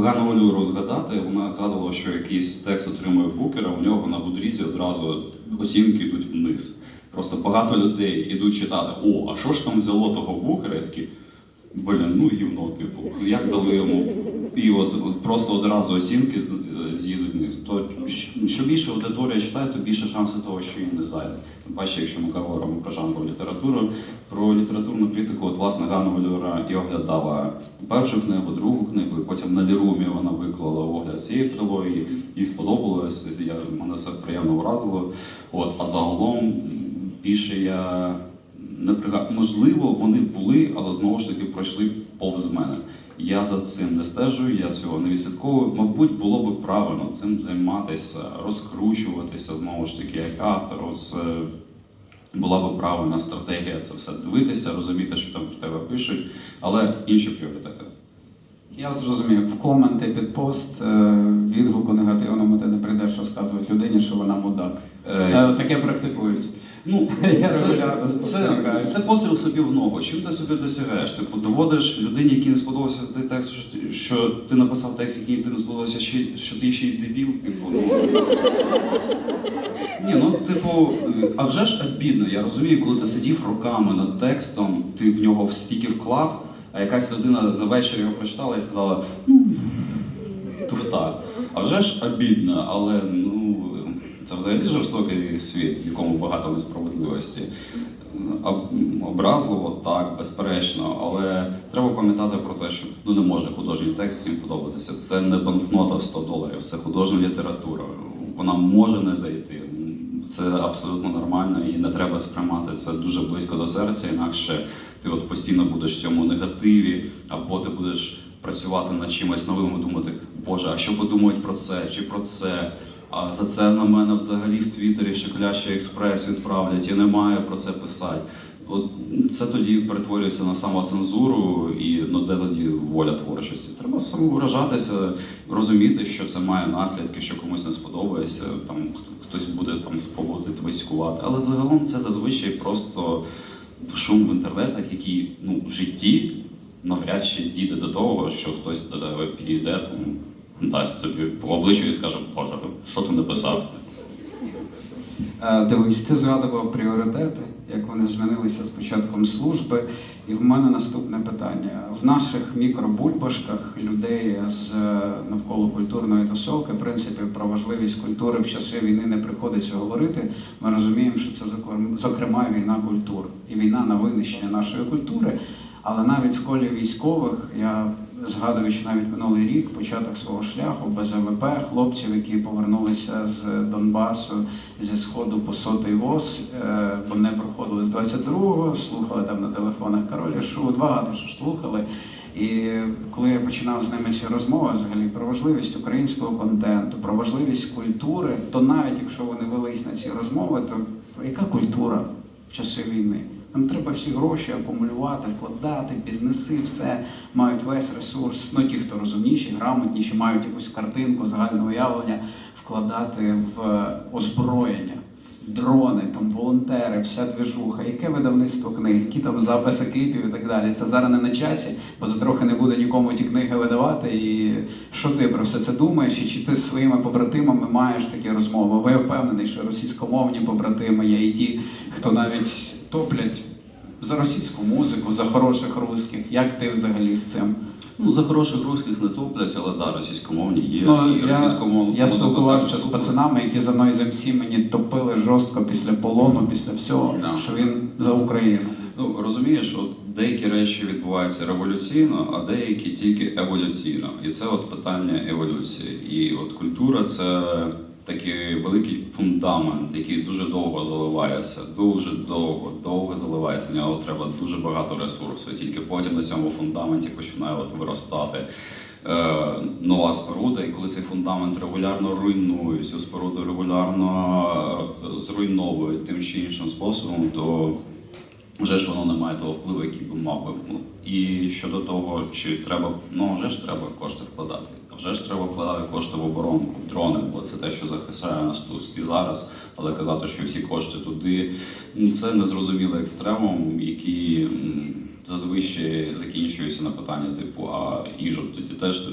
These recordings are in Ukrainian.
Ганну Олю розгадати, вона згадувала, що якийсь текст отримує букера, у нього на будрізі одразу оцінки йдуть вниз. Просто багато людей йдуть читати, о, а що ж там взяло того букера? Я такі, блін, ну гівно, типу, як дали йому. І от, от просто одразу оцінки з'їдуть вниз. То що більше аудиторія читає, то більше шанси того, що їм не зайде. Паче, якщо ми говоримо про жанрову літературу, про літературну критику, от власне Ганна Валюра і оглядала першу книгу, другу книгу, і потім на Лірумі вона виклала огляд цієї трилогії, їй сподобалось. Я мене це приємно вразило. От, а загалом більше я не. Можливо, вони були, але знову ж таки пройшли повз мене. Я за цим не стежу, я цього не відслідковую. Мабуть, було би правильно цим займатися, розкручуватися знову ж таки, як автору. Це була би правильна стратегія це все дивитися, розуміти, що там про тебе пишуть, але інші пріоритети. Я зрозумів, в коменти під пост е, відгуку негативному ти не прийдеш розказувати людині, що вона мудак. Е, Е, Таке практикують. Ну, Я це, регулярно це, спостерігаю. це постріл собі в ногу. Чим ти собі досягаєш? Типу, доводиш людині, якій не сподобався той текст, що ти, що ти написав текст, який ти не сподобався, ще, що ти ще й дебіл, типу, ну. Ні, ну типу, а вже ж обідно. Я розумію, коли ти сидів роками над текстом, ти в нього стільки вклав, а якась людина за вечір його прочитала і сказала, ну, туфта. А вже ж обідно, але ну це взагалі жорстокий світ, в якому багато несправедливості. Образливо, так, безперечно, але треба пам'ятати про те, що ну не може художній текст всім подобатися. Це не банкнота в 100 доларів, це художня література. Вона може не зайти. Це абсолютно нормально і не треба сприймати це дуже близько до серця, інакше ти от постійно будеш в цьому негативі, або ти будеш працювати над чимось новим і думати, Боже, а що подумають про це чи про це? А за це на мене взагалі в Твіттері шикляще експрес відправлять, я не маю про це писати. От це тоді перетворюється на самоцензуру і ну де тоді воля творчості. Треба самовиражатися, розуміти, що це має наслідки, що комусь не сподобається. Там хтось буде там спробувати твиськувати. Але загалом це зазвичай просто шум в інтернетах, який ну в житті навряд чи дійде до того, що хтось до тебе підійде там. Дасть тобі по обличчю і скаже, Боже, що ти написав? Е, Дивись, ти згадував пріоритети, як вони змінилися з початком служби. І в мене наступне питання: в наших мікробульбашках людей з е, навколо культурної тусовки, в принципі, про важливість культури в часи війни не приходиться говорити. Ми розуміємо, що це зокрем- зокрема війна культур і війна на винищення нашої культури. Але навіть в колі військових я згадуючи навіть минулий рік, початок свого шляху без АВП, хлопців, які повернулися з Донбасу зі сходу по сотий ВОЗ, е, бо не проходили з 22-го, слухали там на телефонах королі шут, багато що слухали. І коли я починав з ними ці розмови взагалі про важливість українського контенту, про важливість культури, то навіть якщо вони велись на ці розмови, то яка культура в часи війни? Нам треба всі гроші акумулювати, вкладати, бізнеси, все мають весь ресурс. Ну ті, хто розумніші, грамотніші, мають якусь картинку загального уявлення, вкладати в озброєння, в дрони, там волонтери, вся движуха, яке видавництво книг, які там записи кліпів і так далі. Це зараз не на часі, бо за трохи не буде нікому ті книги видавати. І що ти про все це думаєш? І чи ти з своїми побратимами маєш такі розмови? Я впевнений, що російськомовні побратими є і ті, хто навіть топлять за російську музику, за хороших русських. Як ти взагалі з цим? Ну, за хороших русських не топлять, але да, російськомовні є. Ну, і я, я спілкувався з пацанами, які за мною з МС мені топили жорстко після полону, після всього, Да. що він за Україну. Ну, розумієш, от деякі речі відбуваються революційно, а деякі тільки еволюційно. І це от питання еволюції. І от культура це такий великий фундамент, який дуже довго заливається, дуже довго, довго заливається. Нього треба дуже багато ресурсу. Тільки потім на цьому фундаменті починає от виростати. е, Нова споруда, і коли цей фундамент регулярно руйнують, цю споруду регулярно е, зруйновують тим чи іншим способом, то вже ж воно не має того впливу, який би мав би. І щодо того, чи треба, ну вже ж треба кошти вкладати. Вже ж треба вкладати кошти в оборонку, в дрони, бо це те, що захищає нас тут і зараз. Але казати, що всі кошти туди, ну, це незрозумілий екстремум, який зазвичай закінчується на питання, типу, а їжу тоді теж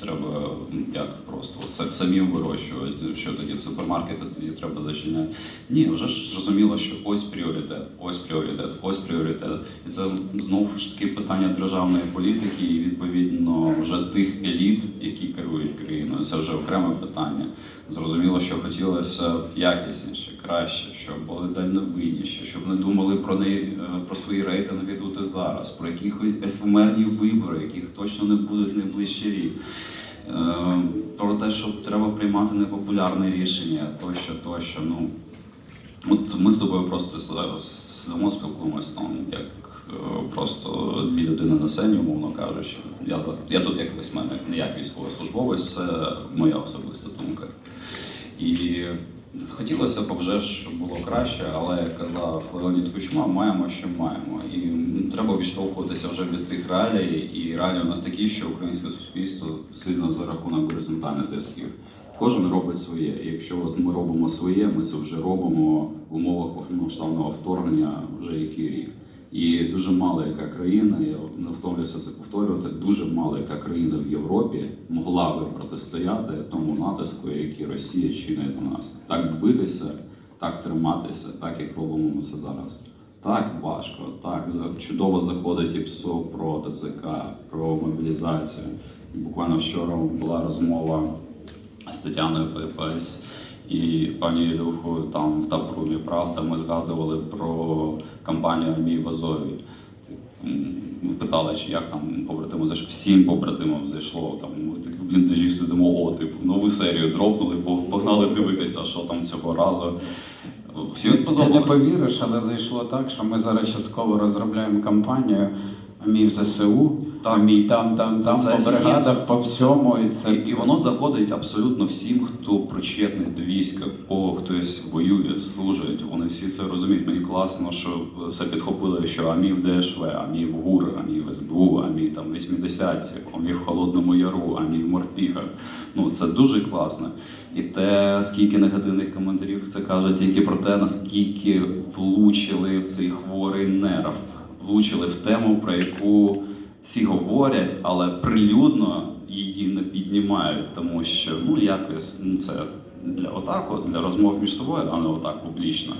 треба як просто са- самим вирощувати, що тоді в супермаркети тоді треба зачиняти. Ні, вже ж зрозуміло, що ось пріоритет, ось пріоритет, ось пріоритет. І це знову ж таки питання державної політики і відповідно вже тих еліт, які керують країною. Це вже окреме питання. Зрозуміло, що хотілося б якісніше, краще, щоб були дальновидніші, щоб не думали про неї е, про свої рейтинги тут і зараз, про якісь ефемерні вибори, яких точно не будуть найближчий рік. Е, Про те, що треба приймати непопулярне рішення, тощо, тощо. Ну от ми з тобою просто сидимо, спілкуємося там, як е, просто дві людини на сцені, умовно кажучи. Я, я тут як письменник, не як військовослужбовець, це моя особиста думка. І хотілося б вже, щоб було краще, але як казав Леонід Кучма, маємо, що маємо. І треба відштовхуватися вже від тих реалій. І реалії у нас такі, що українське суспільство сильно за рахунок горизонтальних зв'язків. Кожен робить своє. І якщо от ми робимо своє, ми це вже робимо в умовах повномасштабного вторгнення вже який рік. І дуже мало яка країна, я не втомлюся це повторювати, дуже мало яка країна в Європі могла би протистояти тому натиску, який Росія чинить на нас. Так битися, так триматися, так як робимо ми це зараз. Так важко, так чудово заходить і ПСО про ТЦК, про мобілізацію. Буквально вчора була розмова з Тетяною Перепесь і пані Ілюхою там в Тапрумі Правда ми згадували про кампанію Мій в Азові. М, Впитали, чи як там побратиму зайшло. Всім побратимам зайшло. Там в бліндажі сидимо, о, типу, нову серію дропнули, погнали дивитися, що там цього разу. Всім Ти не повіриш, але зайшло так, що ми зараз частково розробляємо кампанію. Мій в ЗСУ, а мій там, там, там, Це по бригадах, по всьому. І це І, і воно заходить абсолютно всім, хто причетний до війська, кого хтось воює, служить. Вони всі це розуміють. Мені класно, що все підхопили, що амі в ДШВ, амі в ГУР, амі в СБУ, амі там 80-ці, амі в Холодному Яру, амі в морпіхах. Ну це дуже класно. І те, скільки негативних коментарів це каже тільки про те, наскільки влучили в цей хворий нерв, влучили в тему, про яку всі говорять, але прилюдно її не піднімають, тому що ну якось ну, це для отак, от, для розмов між собою, а не отак публічно.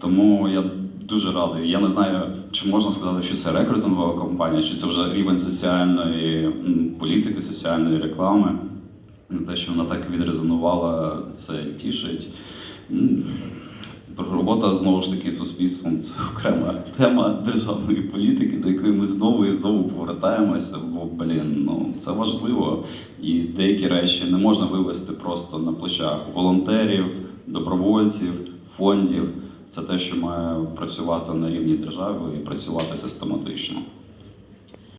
Тому я дуже радий. Я не знаю, чи можна сказати, що це рекрутингова кампанія, чи це вже рівень соціальної політики, соціальної реклами. Те, що вона так відрезонувала, це тішить. Робота знову ж таки суспільством це окрема тема державної політики, до якої ми знову і знову повертаємося. Бо блін, ну це важливо. І деякі речі не можна вивести просто на плечах волонтерів, добровольців, фондів. Це те, що має працювати на рівні держави і працювати систематично.